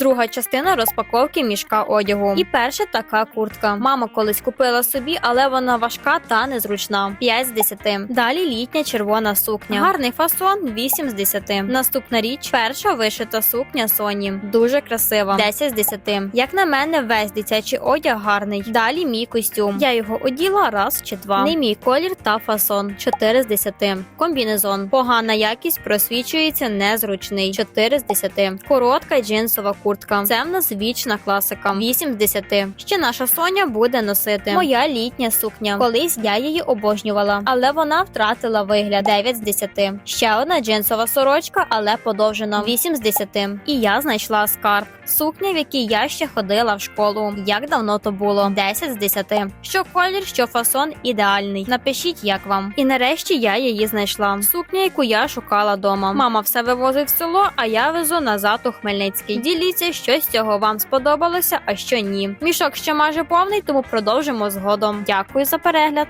Друга частина розпаковки мішка одягу. І перша така куртка. Мама колись купила собі, але вона важка та незручна. 5 з 10. Далі літня червона сукня. Гарний фасон 8 з 10. Наступна річ перша вишита сукня Соні. Дуже красива. 10 з 10. Як на мене, весь дитячий одяг гарний. Далі мій костюм. Я його оділа раз чи два. Не мій колір та фасон. 4 з 10. Комбінезон. Погана якість просвічується незручний. 4 з 10. Коротка джинсова куртка. Це в нас вічна класика. 8 з 10. Ще наша Соня буде носити. Моя літня сукня. Колись я її обожнювала, але вона втратила вигляд 9 з 10. Ще одна джинсова сорочка, але подовжена 8 з 10. І я знайшла скарб. Сукня, в якій я ще ходила в школу. Як давно то було? 10 з 10. Що колір, що фасон ідеальний. Напишіть, як вам. І нарешті я її знайшла. Сукня, яку я шукала дома. Мама все вивозить в село, а я везу назад у Хмельницький. Діліться, що з цього вам сподобалося, а що ні. Мішок ще майже повний, тому продовжимо згодом. Дякую за перегляд.